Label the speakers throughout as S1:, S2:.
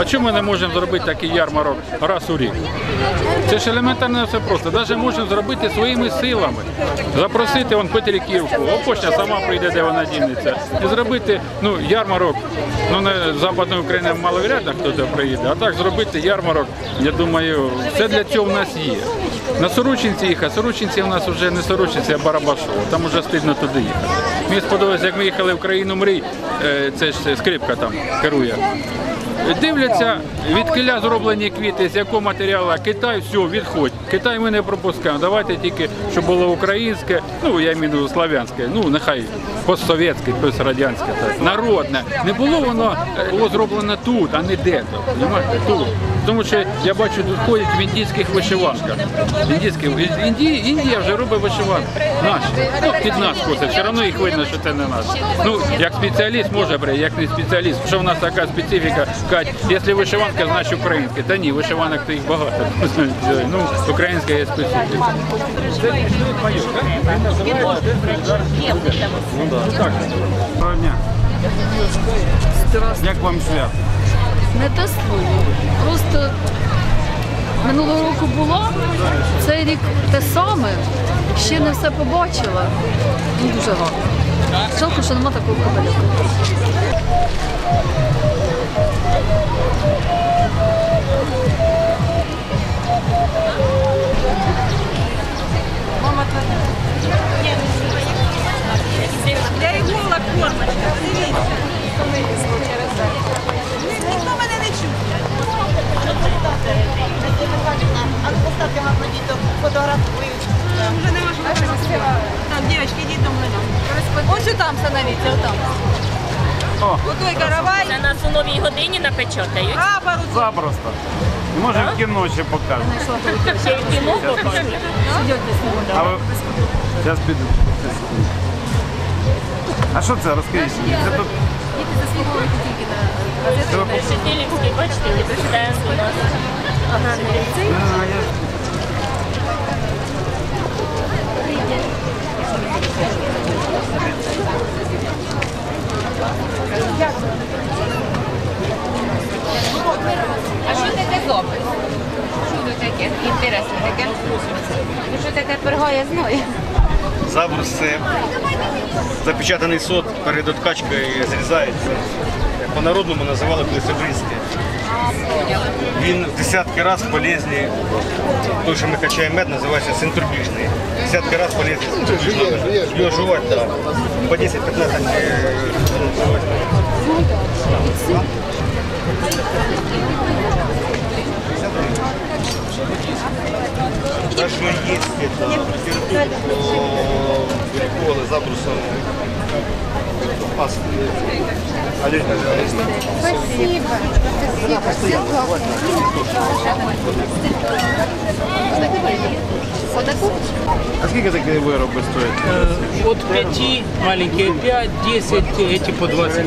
S1: А чому ми не можемо зробити такий ярмарок раз у рік? Це ж елементарно все просто. Навіть можемо зробити своїми силами. Запросити вон Петриківку, опошня сама прийде, де вона дінеться. І зробити ну, ярмарок. Ну не Западної України маловрядно хто приїде, а так зробити ярмарок, я думаю, все для цього в нас є. На Сорочинці їхати, Сорочинці у нас вже не Сорочинці, а Барабашово. Там вже стидно туди їхати. Мені сподобалось, як ми їхали в країну мрій, е, це ж скрипка там керує. Дивляться, від киля зроблені квіти, з якого матеріалу Китай, все, відходь. Китай ми не пропускаємо. Давайте тільки, щоб було українське, ну я маю славянське, ну нехай постсовєтське, пострадянське, народне. Не було воно е, було зроблено тут, а не де-то. Тут. Тому що я бачу, тут ходять в індійських вишиванках. Індійських, Індія, Індія вже робить вишиванки. Наші. Ну, під нас косить, все одно їх видно, що це не наш. Ну, як спеціаліст може брати, як не спеціаліст. Що в нас така специфіка, кажуть, якщо вишиванка, значить українська. Та ні, вишиванок то їх багато. Ну, українська є специфіка. Ну, да. Так. Як вам свято?
S2: Не те слово. Просто минулого року було, цей рік те саме, ще не все побачила. Ну, дуже гарно. Жалко, що нема такого кабелю.
S3: Я і гола кормочка, дивіться. А ну поставте маму діду, фотографують. Вже нема що. Так, дівчатки, йдіть до мене. Ось там становіться, отам. Отой каравай,
S4: Це нас у новій годині напечатають.
S3: прапор,
S1: Запросто. Може в кіно ще покажемо.
S4: Ще й кіно покажуть.
S1: А ви зараз піду. А що це? Розкажіть. Це тут
S4: Шетилівський, бачите, стенд у нас.
S1: А, я...
S5: А що таке? Що тут таке? Інтересне таке. Ну, Що таке перго, я знаю.
S6: Забрус це запечатаний сот перед откачкою зрізається. По-народному називали клисобрізки. Він в десятки разів полезний. Той, що ми качаємо мед, називається центробіжний. Десятки разів полезний. Його жувати, так. По 10-15 е, жувати. Даже есть это по приколы забрусом опасно. Олег, Спасибо. Спасибо.
S1: А сколько такие вырубы стоят?
S7: От 5, маленькие 5, 10, эти по 20.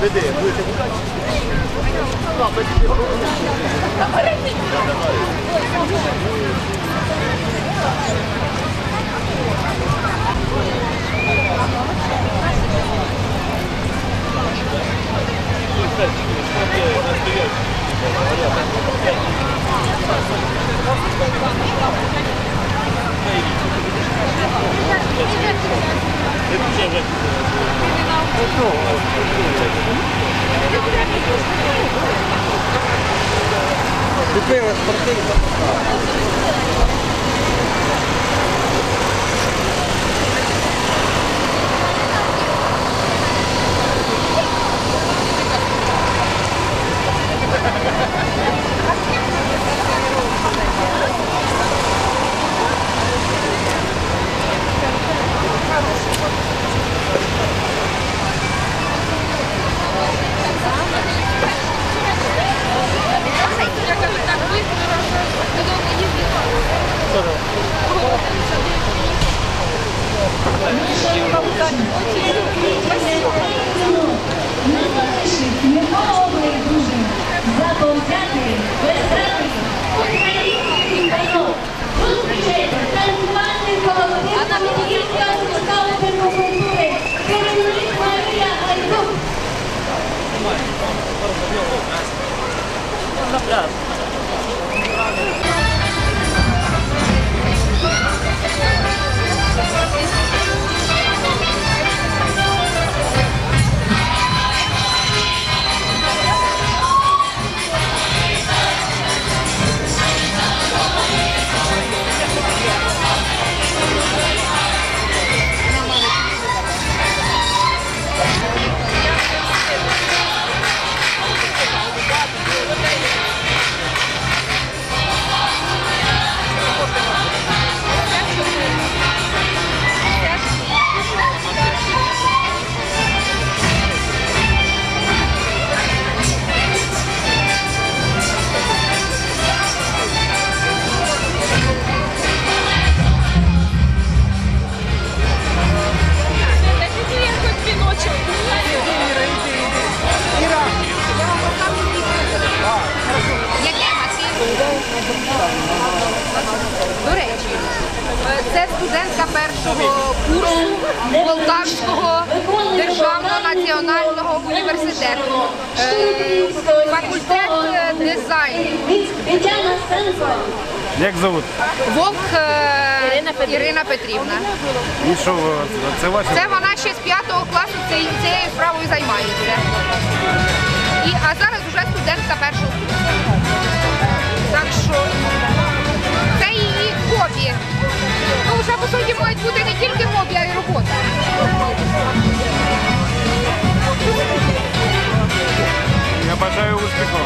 S3: vedete Thank
S8: you. Байдужин, заповзятий, безстрашний, український кайок. Зустрічайте танцювальний колектив
S3: До
S6: Як зовут?
S3: Вовк е, Ірина Петрівна.
S6: І що це ваше?
S3: Це вона ще з п'ятого класу цією цією справою займається. І, а зараз вже студентка першого курсу. Так що це її хобі. Ну, вже по суті мають бути не тільки хобі, а й робота.
S6: Я бажаю успіху.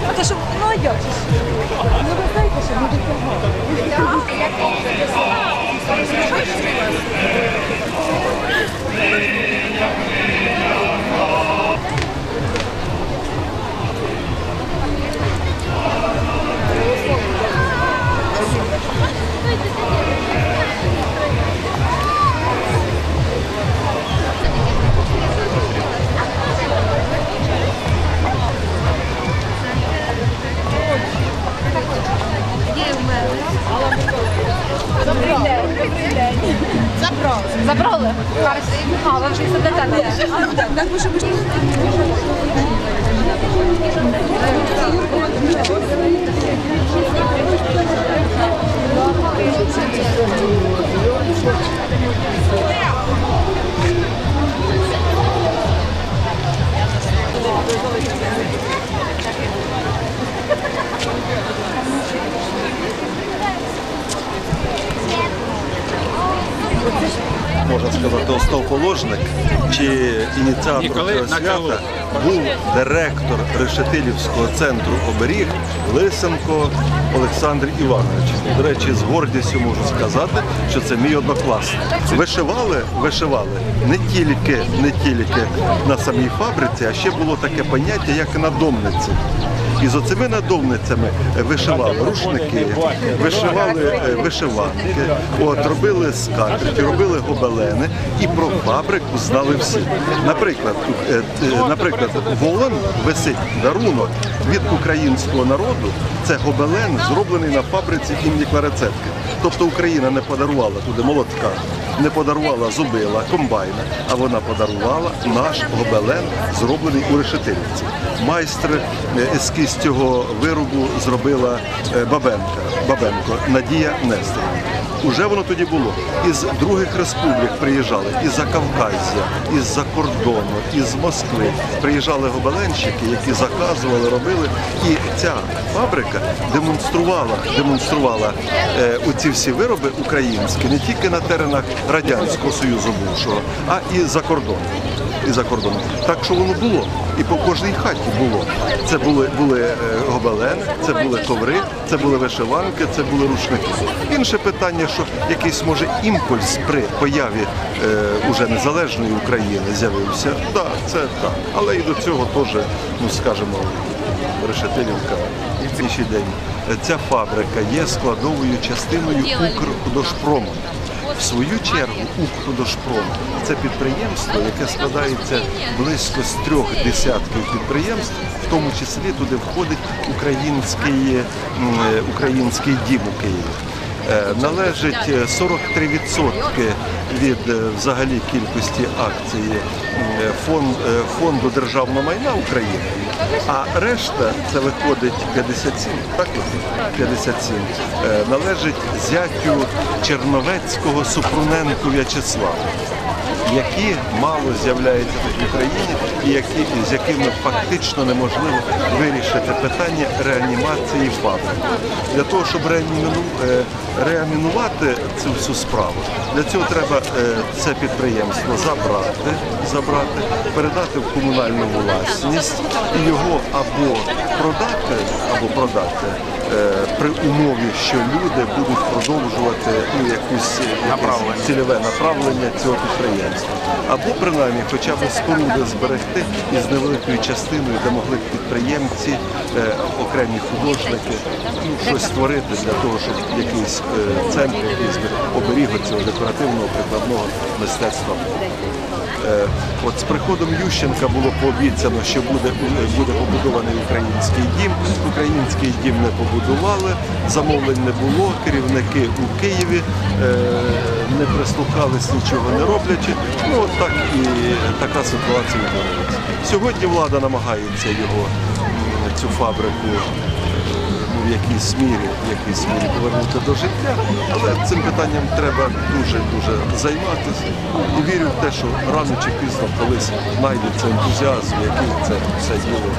S6: Het is
S8: een
S6: noedeltje.
S2: dat. Nu ben ik als ik een. Ja, ik heb.
S9: 不是，不是。Сказати, основоположник чи ініціатор цього свята був директор Решетилівського центру оберіг Лисенко Олександр Іванович. До речі, з гордістю можу сказати, що це мій однокласник. Вишивали, вишивали не тільки, не тільки на самій фабриці, а ще було таке поняття, як надомниці. І з оцими надомницями вишивали рушники, вишивали е, вишиванки, от, робили скатерті, робили гобелени, і про фабрику знали всі. Наприклад, е, е, наприклад, вон висить дарунок від українського народу. Це гобелен, зроблений на фабриці імені Кларецетки. Тобто Україна не подарувала туди молотка, не подарувала зубила, комбайна, а вона подарувала наш гобелен, зроблений у Решетилівці. Майстер е, ескіз цього виробу зробила е, Бабенка, Бабенко Надія Нестерівна. Уже воно тоді було. Із других республік приїжджали, із Закавказя, із-за кордону, із Москви. Приїжджали гобеленщики, які заказували, робили. І ця фабрика демонструвала, демонструвала е, оці всі вироби українські не тільки на теренах Радянського Союзу бувшого, а і за кордоном. І за кордоном. Так що воно було. І по кожній хаті було. Це були, були е, гобелени, це були коври, це були вишиванки, це були рушники. Інше питання, що якийсь може імпульс при появі е, уже незалежної України з'явився. Так, це так. Але і до цього теж, ну скажімо, Решетилівка і в цей день. Ця фабрика є складовою частиною Укрхудожпрому. В свою чергу Укрдошпром це підприємство, яке складається близько з трьох десятків підприємств, в тому числі туди входить український, е, український дім у Києві. Е, Належить е, 43% від е, взагалі кількості акцій е, фонду державного майна України, а решта це виходить 57, так? 57, е, належить зятю Черновецького Супруненку В'ячеславу які мало з'являються в Україні і які, з якими фактично неможливо вирішити питання реанімації фабрики. Для того, щоб е, реанімувати цю всю справу, для цього треба е, це підприємство забрати, забрати, передати в комунальну власність і його або продати, або продати е, при умові, що люди будуть продовжувати ну, якусь якесь цільове направлення цього підприємства. Або принаймні хоча б споруди зберегти із невеликою частиною, де могли б підприємці, е, окремі художники ну, щось створити для того, щоб якийсь е, центр, якийсь оберіг цього декоративного прикладного мистецтва. Е, От з приходом Ющенка було пообіцяно, що буде, буде побудований український дім. Український дім не побудували, замовлень не було, керівники у Києві е, не прислухались, нічого не роблячи. Ну от так і така ситуація відбувається. Сьогодні влада намагається його цю фабрику в якійсь мірі, в якійсь мірі повернути до життя, але цим питанням треба дуже-дуже займатися. І вірю в те, що рано чи пізно колись знайдеться ентузіазм, який це все діло.